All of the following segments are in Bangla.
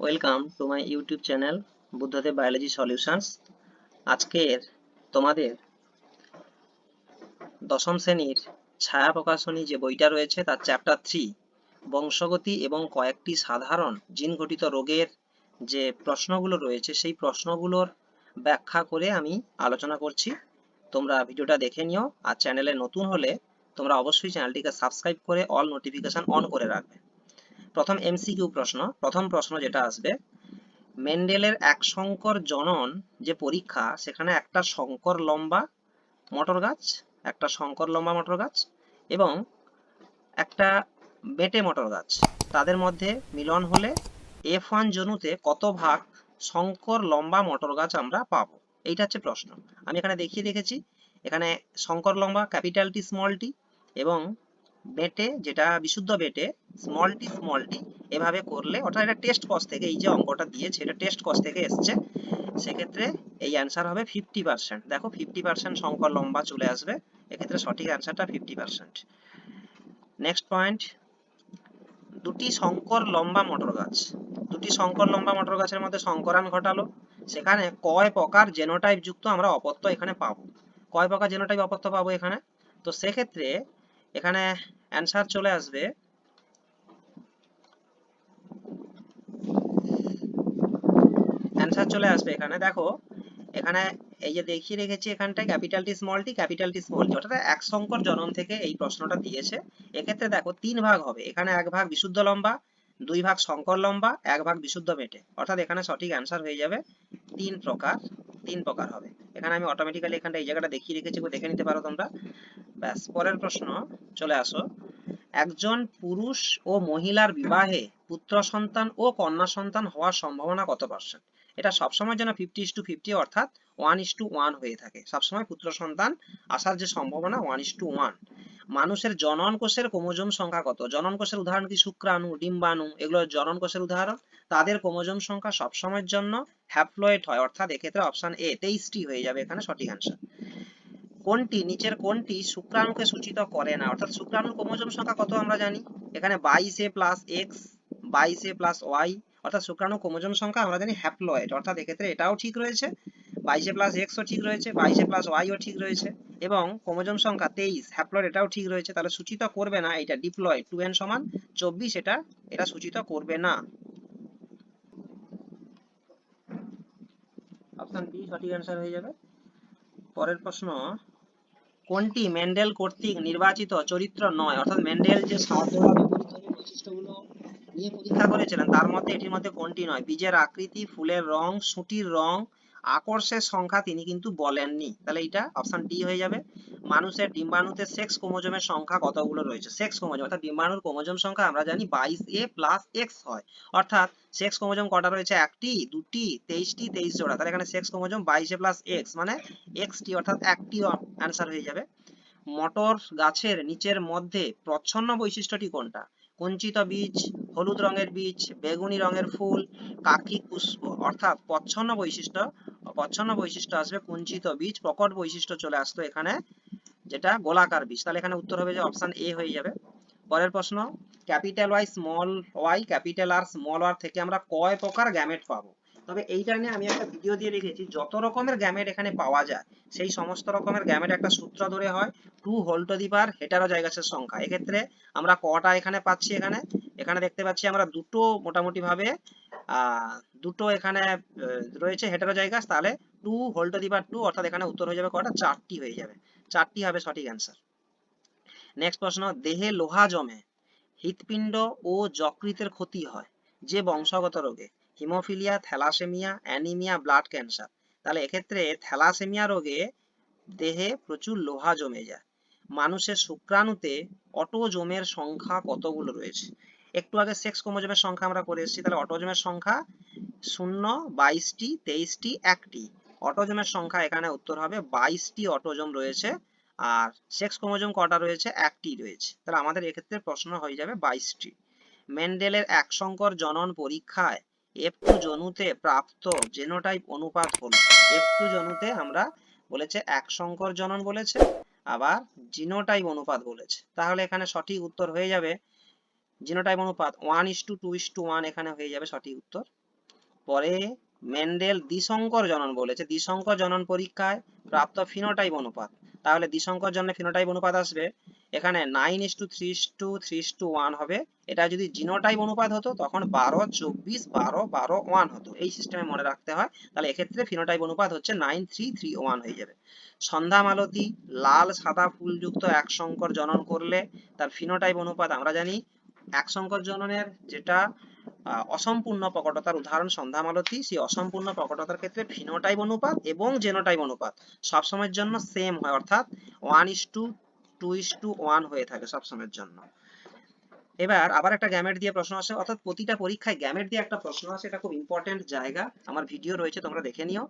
Welcome to my YouTube channel Buddhadeb biology solutions আজকের তোমাদের দশম শ্রেণির ছায়া প্রকাশনী যে বইটা রয়েছে, তার চ্যাপ্টার থ্রি বংশগতি এবং কয়েকটি সাধারণ জিন ঘটিত রোগের যে প্রশ্নগুলো রয়েছে, সেই প্রশ্নগুলোর ব্যাখ্যা করে আমি আলোচনা করছি। তোমরা ভিডিওটা দেখে নিও, আর চ্যানেলে নতুন হলে তোমরা অবশ্যই চ্যানেলটিকে সাবস্ক্রাইব করে অল নোটিফিকেশন অন করে রাখবে। প্রথম এমসিকিউ প্রশ্ন, প্রথম প্রশ্ন যেটা আসবে, মেন্ডেলের এক সংকর জনন যে পরীক্ষা, সেখানে একটা সংকর লম্বা মটর গাছ, একটা সংকর লম্বা মটর গাছ এবং একটা বেটে মটর গাছ। তাদের মধ্যে মিলন হলে এফ ওয়ান জনুতে কত ভাগ সংকর লম্বা মটর গাছ আমরা পাবো? এইটা হচ্ছে প্রশ্ন। আমি এখানে দেখিয়ে রেখেছি এখানে সংকর লম্বা, ক্যাপিটাল টি, স্মল টি এবং বেটে, যেটা বিশুদ্ধ বেটে স্মল টি স্মল টি এভাবে করলে, অর্থাৎ এটা টেস্ট কস থেকে এই যে অঙ্কটা দিয়েছে, এটা টেস্ট কস থেকে এসছে, সেক্ষেত্রে এই অ্যান্সার হবে ফিফটি পার্সেন্ট দেখো ফিফটি পার্সেন্ট সংকর লম্বা চলে আসবে, এক্ষেত্রে সঠিক অ্যান্সারটা ফিফটি পার্সেন্ট নেক্সট পয়েন্ট দুটি সংকর লম্বা মটর গাছ। দুটি সংকর লম্বা মটর গাছের মধ্যে সংকরান ঘটালো, সেখানে কয় প্রকার জেনোটাইপ যুক্ত আমরা অপত্য এখানে পাবো। কয় প্রকার জেনোটাইপ অপত্য পাবো এখানে? তো সেক্ষেত্রে এখানে অ্যান্সার চলে আসবে। অ্যান্সার চলে আসবে এখানে। দেখো, এখানে এই যে দেখিয়ে রেখেছি এখানটায় capital T small T capital T small অর্থাৎ এক সংকর জনন থেকে এই প্রশ্নটা দিয়েছে। এক্ষেত্রে দেখো, তিন ভাগ হবে। এখানে এক ভাগ বিশুদ্ধ লম্বা, দুই ভাগ সংকর লম্বা, এক ভাগ বিশুদ্ধ মেটে। অর্থাৎ এখানে সঠিক অ্যান্সার হয়ে যাবে তিন প্রকার তিন প্রকার হবে। এখানে আমি অটোমেটিক্যালি এখানটা এই জায়গাটা দেখিয়ে রেখেছি, দেখে নিতে পারো তোমরা। ব্যাস, পরের প্রশ্ন, চলে আসো। একজন পুরুষ ও মহিলার বিবাহে পুত্র সন্তান ও কন্যা সন্তান হওয়ার সম্ভাবনা কত পার্সেন্ট এটা সবসময় যেন ফিফটি ইস টু ফিফটি অর্থাৎ ওয়ান ইস টু ওয়ান হয়ে থাকে। সবসময় পুত্র সন্তান আসার যে সম্ভাবনা ওয়ান ইস টু ওয়ান মানুষের জনন কোষের ক্রোমোজোম সংখ্যা কত? জনন কোষের উদাহরণ কি? শুক্রাণু, ডিম্বাণু এগুলো জনন কোষের উদাহরণ? তাদের ক্রোমোজোম সংখ্যা সবসময়ের জন্য হ্যাপ্লয়েড হয়, অর্থাৎ এক্ষেত্রে অপশন এ তেইশটি হয়ে যাবে এখানে সঠিক অ্যান্সার কোনটি নিচের কোনটি শুক্রাণুকে সূচিত করে না। অর্থাৎ শুক্রাণুর ক্রোমোজোম সংখ্যা কত আমরা জানি? এখানে বাইশ প্লাস এক্স বাইশ প্লাস ওয়াই অর্থাৎ শুক্রাণু ক্রোমোজোম সংখ্যা আমরা জানি হ্যাপ্লয়েড অর্থাৎ এক্ষেত্রে এটাও ঠিক রয়েছে। বাইশে প্লাস এক্সও ঠিক রয়েছে, বাইশে প্লাস ওয়াইও ঠিক রয়েছে, এবং ক্রোমোজোম সংখ্যা তেইশ হ্যাপ্লয়েড এটাও ঠিক রয়েছে। তাহলে সূচিত করবে না এটা ডিপ্লয়েড টু এন সমান চব্বিশ, এটা এটা সূচিত করবে না। অপশন বি সঠিক অ্যান্সার হয়ে যাবে। পরের প্রশ্ন কোনটি মেন্ডেল কর্তৃক নির্বাচিত চরিত্র নয়? অর্থাৎ মেন্ডেল যে বৈশিষ্ট্যগুলো নিয়ে পরীক্ষা করেছিলেন, তার মধ্যে এটির মধ্যে কোনটি নয়? বীজের আকৃতি, ফুলের রং, সুটির রং আকর্ষের সংখ্যা তিনি কিন্তু বলেননি। তাহলে এটা অপশন ডি হয়ে যাবে। মানুষের ডিম্বাণুতে সেক্স ক্রোমোজোমের সংখ্যা কতগুলো রয়েছে? সেক্স ক্রোমোজোম অর্থাৎ ডিম্বাণুর ক্রোমোজোম সংখ্যা আমরা জানি বাইশ এ প্লাস এক্স হয়। অর্থাৎ সেক্স ক্রোমোজোম কটা রয়েছে? একটি, দুটি, তেইশটি, তেইশ জোড়া। তাহলে এখানে সেক্স বাইশে প্লাস এক্স মানে এক্স টি অর্থাৎ একটি অ্যান্সার হয়ে যাবে। মটর গাছের নিচের মধ্যে প্রচ্ছন্ন বৈশিষ্ট্যটি কোনটা? কুঞ্চিত বীজ হলুদ রঙের বীজ, বেগুনি রঙের ফুল, কাকি পুষ্প। অর্থাৎ প্রচ্ছন্ন বৈশিষ্ট্য প্রচ্ছন্ন বৈশিষ্ট্য আসবে কুঞ্চিত বীজ, প্রকট বৈশিষ্ট্য চলে আসতো এখানে, যেটা গোলাকার বীজ। তাহলে এখানে উত্তর হবে যে অপশন এ হয়ে যাবে। পরের প্রশ্ন capital Y small Y capital R small R থেকে আমরা কয় প্রকার গ্যামেট পাবো? তবে এইটা নিয়ে আমি একটা ভিডিও দিয়ে রেখেছি, যত রকমের গ্যামেট এখানে পাওয়া যায়, সেই সমস্ত রকমের গ্যামেট একটা সূত্র ধরে হয় two whole to the power হেটারোজাইগাসের সংখ্যা। এক্ষেত্রে আমরা কটা এখানে পাচ্ছি এখানে? এখানে দেখতে পাচ্ছি আমরা দুটো মোটামুটি ভাবে দুটো এখানে রয়েছে হেটারোজাইগাস তাহলে two whole to the power two অর্থাৎ এখানে উত্তর হয়ে যাবে কটা? চারটি হয়ে যাবে। চারটি হবে সঠিক অ্যান্সার নেক্সট প্রশ্ন, দেহে লোহা জমে, হৃৎপিণ্ড ও যকৃতের ক্ষতি হয়, যে বংশগত রোগে haemophilia thalassaemia anaemia blood cancer তাহলে এক্ষেত্রে থ্যালাসেমিয়া রোগে দেহে প্রচুর লোহা জমে যায়। মানুষের শুক্রাণুতে অটোজোমের সংখ্যা কতগুলো রয়েছে? একটু আগে সেক্স ক্রোমোজোমের সংখ্যা আমরা করে এসেছি, তাহলে অটোজোমের সংখ্যা শূন্য বাইশটি তেইশটি একটি অটোজোমের সংখ্যা এখানে উত্তর হবে বাইশটি অটোজোম রয়েছে আর সেক্স ক্রোমোজোম কটা রয়েছে? একটি রয়েছে। তাহলে আমাদের এক্ষেত্রে প্রশ্ন হয়ে যাবে বাইশটি মেন্ডেলের এক সংকর জনন পরীক্ষায় এফ টু জনুতে প্রাপ্ত জেনোটাইপ অনুপাত হলো এফ টু জনুতে আমরা বলেছে এক সংকর জনন বলেছে, আবার জিনোটাইপ অনুপাত বলেছে। তাহলে এখানে সঠিক উত্তর হয়ে যাবে জিনোটাইপ অনুপাত one is to two is to one এখানে হয়ে যাবে সঠিক উত্তর। পরে মেন্ডেল দ্বিসংকর জনন বলেছে, দ্বিসংকর জনন পরীক্ষায় প্রাপ্ত ফিনোটাইপ অনুপাত। তাহলে দ্বিসংকর জন্য ফিনোটাইপ অনুপাত আসবে, এখানে nine is to three to three to one হবে। এটা যদি জিনোটাইপ অনুপাত হতো, তখন বারো, চব্বিশ, বারো বারো ওয়ান হতো। এই সিস্টেমে মনে রাখতে হয়, তাহলে এক্ষেত্রে ফিনোটাইপ অনুপাত হচ্ছে নাইন থ্রি থ্রি ওয়ান হয়ে যাবে। সন্ধ্যা মালতী, লাল, সাদা ফুলযুক্ত এক সংকর জনন করলে, তার ফিনোটাইপ অনুপাত আমরা জানি এক সংকর জননের যেটা অসম্পূর্ণ প্রকটতার উদাহরণ সন্ধ্যা মালতী, সেই অসম্পূর্ণ প্রকটতার ক্ষেত্রে ফিনোটাইপ অনুপাত এবং জেনোটাইপ অনুপাত সবসময়ের জন্য সেম হয়, অর্থাৎ one is to two is to one হয়ে থাকে সবসময়ের জন্য। এবার আবার একটা গ্যামেট দিয়ে প্রশ্ন আসে, অর্থাৎ প্রতিটা পরীক্ষায় গ্যামেট দিয়ে একটা প্রশ্ন আসে, এটা খুব ইম্পর্টেন্ট জায়গা, আমার ভিডিও রয়েছে, তোমরা দেখে নিও।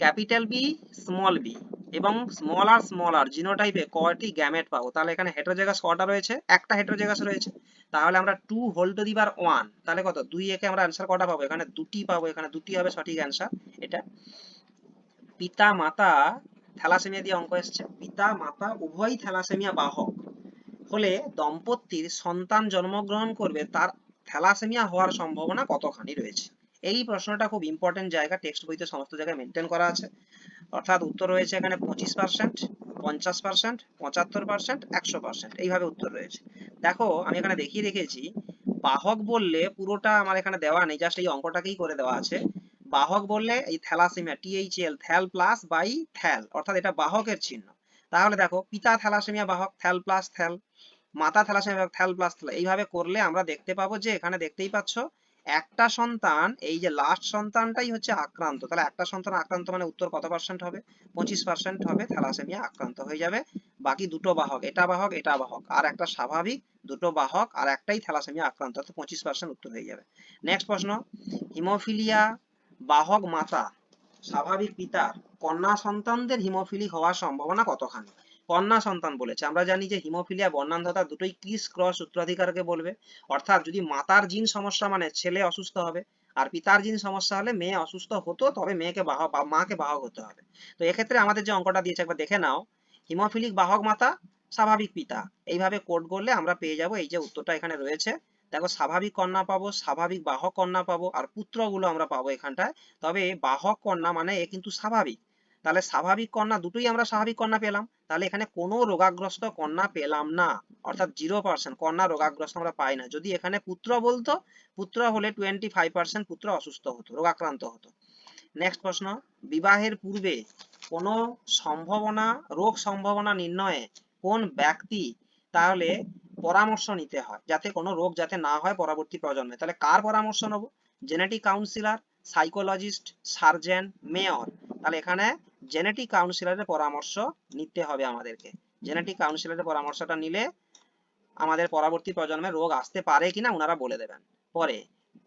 ক্যাপিটাল বি স্মল বি এবং স্মল আর স্মল আর জিনোটাইপে কয়টি গ্যামেট পাবো? তাহলে এখানে হেটেরোজাইগাস কটা রয়েছে? একটা হেটেরোজাইগাস রয়েছে। তাহলে আমরা two whole to the power one তাহলে কত? দুই একে আমরা অ্যান্সার কটা পাবো? এখানে দুটি পাবো, এখানে দুটি হবে সঠিক অ্যান্সার এটা। পিতা, মাতা, থ্যালাসেমিয়া দিয়ে অঙ্ক এসছে। পিতা, মাতা, উভয়ই থ্যালাসেমিয়া বাহক। হলে দম্পতির সন্তান জন্মগ্রহণ করবে, তার থ্যালাসেমিয়া হওয়ার সম্ভাবনা কতখানি রয়েছে? এই প্রশ্নটা খুব ইম্পর্টেন্ট জায়গা টেক্সট বইতে সমস্ত জায়গায় মেনটেন করা আছে। অর্থাৎ উত্তর রয়েছে এখানে পঁচিশ পার্সেন্ট পঞ্চাশ পার্সেন্ট পঁচাত্তর পার্সেন্ট একশো পার্সেন্ট এইভাবে উত্তর রয়েছে। দেখো, আমি এখানে দেখিয়ে রেখেছি, বাহক বললে পুরোটা আমার এখানে দেওয়া নেই জাস্ট এই অঙ্কটাকেই করে দেওয়া আছে। বাহক বললে এই thalassaemia THL thal plus by thal, অর্থাৎ এটা বাহকের চিহ্ন। তাহলে দেখো, পিতা থ্যালাসেমিয়া বাহক, থ্যাল প্লাস থ্যাল, মাতা থ্যালাসেমিয়া বাহক, থ্যাল প্লাস থ্যাল, এইভাবে করলে আমরা দেখতে পাবো যে এখানে দেখতেই পাচ্ছ একটা সন্তান, এই যে লাস্ট সন্তানটাই হচ্ছে আক্রান্ত। তাহলে একটা সন্তান আক্রান্ত মানে উত্তর কত পার্সেন্ট হবে? পঁচিশ পার্সেন্ট হবে থ্যালাসেমিয়া আক্রান্ত হয়ে যাবে। বাকি দুটো বাহক, এটা বাহক এটা বাহক। আর একটা স্বাভাবিক দুটো বাহক, আর একটাই থ্যালাসেমিয়া আক্রান্ত, অর্থাৎ পঁচিশ পার্সেন্ট উত্তর হয়ে যাবে। নেক্সট প্রশ্ন হিমোফিলিয়া বাহক মাতা, স্বাভাবিক পিতার কন্যা সন্তানদের হিমোফিলি হওয়ার সম্ভাবনা কতখানি? কন্যা সন্তান বলেছে। আমরা জানি যে হিমোফিলিয়া বর্ণান্ধতা দুটোই ক্রিস ক্রস উত্তরাধিকারকে বলবে। অর্থাৎ যদি মাতার জিন সমস্যা মানে ছেলে অসুস্থ হবে আর পিতার জিন সমস্যা হলে মেয়ে অসুস্থ হতো, তবে মেয়েকে বাহক মাকে বাহক হতে হবে। তো এক্ষেত্রে আমাদের যে অঙ্কটা দিয়েছে, একবার দেখে নাও। হিমোফিলিক বাহক মাতা, স্বাভাবিক পিতা। এইভাবে কোড করলে আমরা পেয়ে যাব। এই যে উত্তরটা এখানে রয়েছে। দেখো, স্বাভাবিক কন্যা পাবো, স্বাভাবিক বাহক কন্যা পাবো আর পুত্রগুলো আমরা পাবো এখানটায়। তবে বাহক কন্যা মানে এ কিন্তু স্বাভাবিক। তাহলে স্বাভাবিক কন্যা, দুটোই আমরা স্বাভাবিক কন্যা পেলাম। তাহলে এখানে কোনো রোগাগ্রস্ত কন্যা পেলাম না। অর্থাৎ জিরো পার্সেন্ট কন্যা রোগাগ্রস্ত আমরা পাই না। যদি এখানে পুত্র বলতো, পুত্র হলে টোয়েন্টি ফাইভ পার্সেন্ট পুত্র অসুস্থ হতো, রোগাক্রান্ত হতো। নেক্সট প্রশ্ন, বিবাহের পূর্বে কোনো সম্ভাবনা, রোগ সম্ভাবনা নির্ণয়ে কোন ব্যক্তি তাহলে পরামর্শ নিতে হয়, যাতে কোনো রোগ যাতে না হয় পরবর্তী প্রজন্মে? তাহলে কার পরামর্শ নেব? Genetic counsellor psychologist surgeon mayor তাহলে এখানে জেনেটিক কাউন্সিলরের পরামর্শ নিতে হবে আমাদেরকে। জেনেটিক কাউন্সিলরের পরামর্শটা নিলে আমাদের পরবর্তী প্রজন্মে রোগ আসতে পারে কিনা ওনারা বলে দেবেন। পরে,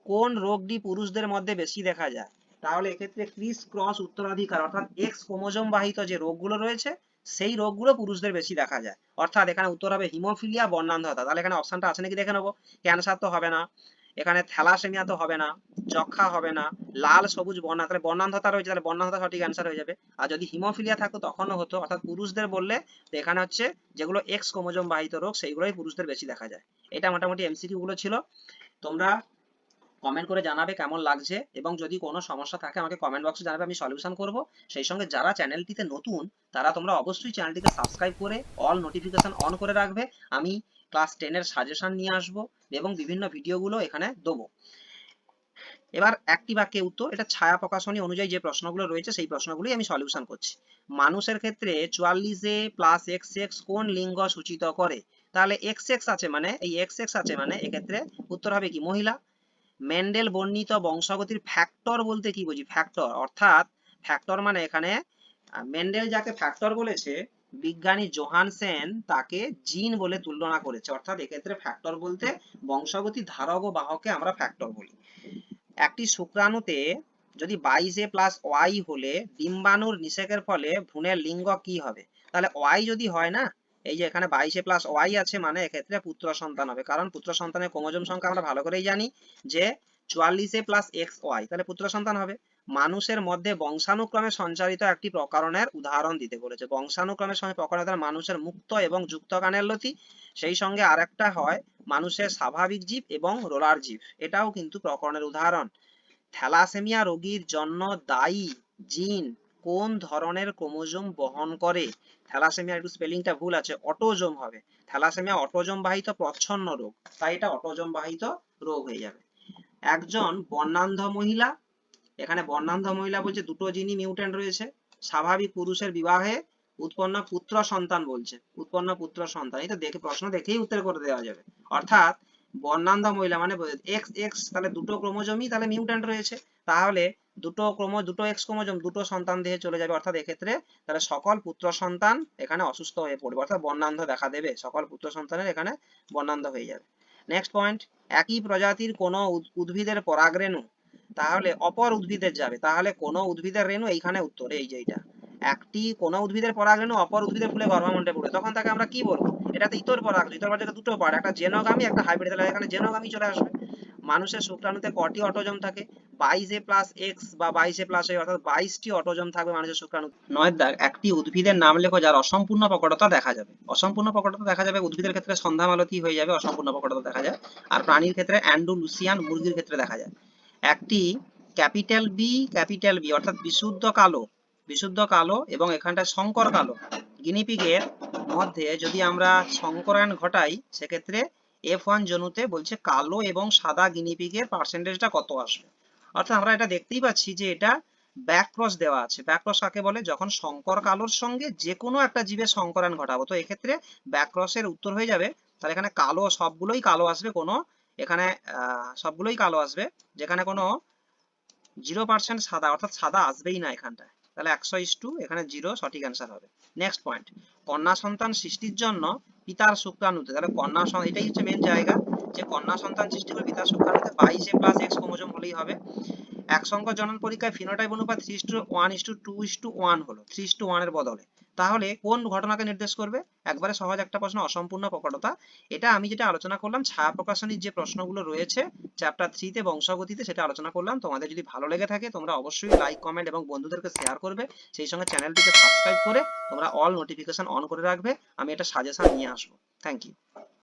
কোন রোগটি পুরুষদের মধ্যে বেশি দেখা যায়? তাহলে এক্ষেত্রে ক্রিস ক্রস উত্তরাধিকার অর্থাৎ এক্স ক্রোমোজোম বাহিত যে রোগগুলো রয়েছে, সেই রোগগুলো পুরুষদের বেশি দেখা যায়। অর্থাৎ এখানে উত্তর হবে হিমোফিলিয়া বর্ণান্ধতা। তাহলে এখানে অপশনটা আছে নাকি দেখে নেব? ক্যান্সার তো হবে না। এখানে থ্যালাসেমিয়া তো হবে না যক্ষা হবে না, লাল, সবুজ বর্ণা, তাহলে বর্ণান্ধতা রয়েছে, তাহলে বর্ণান্ধতা সঠিক অ্যান্সার হয়ে যাবে। আর যদি হিমোফিলিয়া থাকতো তখনও হতো, অর্থাৎ পুরুষদের বললে তো এখানে হচ্ছে যেগুলো এক্স ক্রোমোজোম বাহিত রোগ, সেইগুলোই পুরুষদের বেশি দেখা যায়। এটা মোটামুটি এমসিকিউ গুলো ছিল। তোমরা কমেন্ট করে জানাবে কেমন লাগছে, এবং যদি কোনো সমস্যা থাকে আমাকে কমেন্ট বক্সে জানাবে, আমি সলিউশন করব। সেই সঙ্গে যারা চ্যানেলটিতে নতুন, তারা তোমরা অবশ্যই চ্যানেলটিকে সাবস্ক্রাইব করে অল নোটিফিকেশন অন করে রাখবে। আমি ক্লাস টেনের সাজেশন নিয়ে আসব এবং বিভিন্ন ভিডিওগুলো এখানে দেবো। এবার একটি বাক্যে উত্তর, এটা ছায়া প্রকাশনী অনুযায়ী যে প্রশ্নগুলো রয়েছে সেই প্রশ্নগুলোই আমি সলিউশন করছি। মানুষের ক্ষেত্রে চুয়াল্লিশ প্লাস এক্স এক্স কোন লিঙ্গ সূচিত করে? তাহলে এক্স এক্স আছে মানে এই এক্স এক্স আছে মানে এক্ষেত্রে উত্তর হবে কি? মহিলা। মেন্ডেল বর্ণিত বংশগতির ফ্যাক্টর বলতে কি বুঝি? ফ্যাক্টর অর্থাৎ ফ্যাক্টর মানে এখানে মেন্ডেল যাকে ফ্যাক্টর বলেছে বিজ্ঞানী জোহানসেন তাকে জিন বলে তুলনা করেছে। অর্থাৎ এক্ষেত্রে ফ্যাক্টর বলতে বংশগতি ধারক ও বাহককে আমরা ফ্যাক্টর বলি। একটি শুক্রাণুতে যদি বাইশ প্লাস ওয়াই হলে ডিম্বাণুর নিষেকের ফলে ভ্রূণের লিঙ্গ কি হবে? তাহলে ওয়াই যদি হয় না, এই যে এখানে বাইশে প্লাস ওয়াই আছে মানে এক্ষেত্রে পুত্র সন্তান হবে। কারণ পুত্র সন্তানের ক্রোমোজোম সংখ্যা আমরা ভালো করেই জানি যে চুয়াল্লিশে প্লাস এক্স ওয়াই তাহলে পুত্র সন্তান হবে। মানুষের মধ্যে বংশানুক্রমে সঞ্চারিত একটি প্রকরণের উদাহরণ দিতে বলেছে। বংশানুক্রমের সঙ্গে প্রকরণের মানুষের মুক্ত এবং যুক্ত কানের লতি, সেই সঙ্গে আরেকটা হয় মানুষের স্বাভাবিক জীব এবং রোলার জীব। এটাও কিন্তু প্রকরণের উদাহরণ। থ্যালাসেমিয়া রোগীর জন্য দায়ী জিন কোন ধরনের ক্রোমোজোম বহন করে? থ্যালাসেমিয়া, একটু স্পেলিংটা ভুল আছে, অটোজোম হবে। থ্যালাসেমিয়া অটোজোম বাহিত প্রচ্ছন্ন রোগ, তাই এটা অটোজোম বাহিত রোগ হয়ে যাবে। একজন বর্ণান্ধ মহিলা এখানে বর্ণান্ধ মহিলা বলছে দুটো জিনই মিউট্যান্ট রয়েছে, স্বাভাবিক পুরুষের বিবাহে উৎপন্ন পুত্র সন্তান বলছে, উৎপন্ন পুত্র সন্তান তো দেখে, প্রশ্ন দেখেই উত্তর করে দেওয়া যাবে। অর্থাৎ বর্ণান্ধ মহিলা মানে এক্স এক্স তাহলে দুটো ক্রোমোজোমই তাহলে মিউট্যান্ট রয়েছে, তাহলে দুটো ক্রোমো, দুটো এক্স ক্রোমোজোম, দুটো সন্তান দেহে চলে যাবে, অর্থাৎ এক্ষেত্রে তাহলে সকল পুত্র সন্তান এখানে অসুস্থ হয়ে পড়বে, অর্থাৎ বর্ণান্ধ দেখা দেবে, সকল পুত্র সন্তানের এখানে বর্ণান্ধ হয়ে যাবে। নেক্সট পয়েন্ট একই প্রজাতির কোনো উদ- উদ্ভিদের পরাগরেণু তাহলে অপর উদ্ভিদের যাবে। তাহলে কোনো উদ্ভিদের রেণু এইখানে উত্তর, এই যে এইটা। একটি কোনো উদ্ভিদের পরাগরেণু অপর উদ্ভিদের ফুলে গর্ভামণ্ডে পড়ে তখন তাকে আমরা কি বলব? এটা তো ইতর পরাগ ইতর পরাগ দুটো পার্ট, একটা জেনোগামী, একটা হাইব্রিড তাহলে এখানে জেনোগামী চলে আসবে। মানুষের শুক্রাণুতে কটি অটোজম থাকে? বাইশে প্লাস এক্স বা বাইশে প্লাস ওই অর্থাৎ বাইশটি অটোজম থাকবে মানুষের শুক্রাণু নয় দাগ, একটি উদ্ভিদের নাম লেখো যার অসম্পূর্ণ প্রকটতা দেখা যাবে। অসম্পূর্ণ প্রকটতা দেখা যাবে উদ্ভিদের ক্ষেত্রে সন্ধ্যা মালতী হয়ে যাবে, অসম্পূর্ণ প্রকটতা দেখা যায়। আর প্রাণীর ক্ষেত্রে অ্যান্ডুলুসিয়ান মুরগির ক্ষেত্রে দেখা যায়। একটি ক্যাপিটাল বি ক্যাপিটাল বি অর্থাৎ বিশুদ্ধ কালো বিশুদ্ধ কালো এবং এখানটা সংকর কালো। গিনিপিগের মধ্যে যদি আমরা সংকরায়ন ঘটাই, সেক্ষেত্রে এফ ওয়ান জনুতে বলছে কালো এবং সাদা গিনিপিগের পার্সেন্টেজটা কত আসবে? অর্থাৎ আমরা এটা দেখতেই পাচ্ছি যে এটা ব্যাক ক্রস দেওয়া আছে। ব্যাক ক্রস কাকে বলে? যখন শঙ্কর কালোর সঙ্গে যে কোনো একটা জীবের সংকরায়ন ঘটাবো, তো এক্ষেত্রে ব্যাক ক্রসের উত্তর হয়ে যাবে। তাহলে এখানে কালো সবগুলোই কালো আসবে, কোনো এখানে সবগুলোই কালো আসবে। যেখানে কোনো জিরো পার্সেন্ট সাদা, অর্থাৎ সাদা আসবেই না এখানটায়। তাহলে একশো ইস টু এখানে জিরো সঠিক অ্যান্সার হবে। নেক্সট পয়েন্ট কন্যা সন্তান সৃষ্টির জন্য পিতার শুক্রাণুতে, তাহলে কন্যা এটাই হচ্ছে মেন জায়গা, যে কন্যা সন্তান সৃষ্টি করে পিতার শুক্রাণুতে বাইশে প্লাস এক্স ক্রোমোজোম হলেই হবে। এক সংখ্যক জনন পরীক্ষায় ফিনোটাইপ অনুপাত three is to one is to two is to one হলো থ্রি ইস টু ওয়ানের বদলে। তাহলে কোন ঘটনাকে নির্দেশ করবে? একবারে সহজ একটা প্রশ্ন, অসম্পূর্ণ প্রকটতা। এটা আমি যেটা আলোচনা করলাম, ছায়া প্রকাশনীর যে প্রশ্নগুলো রয়েছে চ্যাপ্টার থ্রিতে বংশগতিতে সেটা আলোচনা করলাম। তোমাদের যদি ভালো লেগে থাকে, তোমরা অবশ্যই লাইক কমেন্ট এবং বন্ধুদেরকে শেয়ার করবে। সেই সঙ্গে চ্যানেলটিকে সাবস্ক্রাইব করে তোমরা অল নোটিফিকেশন অন করে রাখবে। আমি এটা সাজেশন নিয়ে আসব। Thank you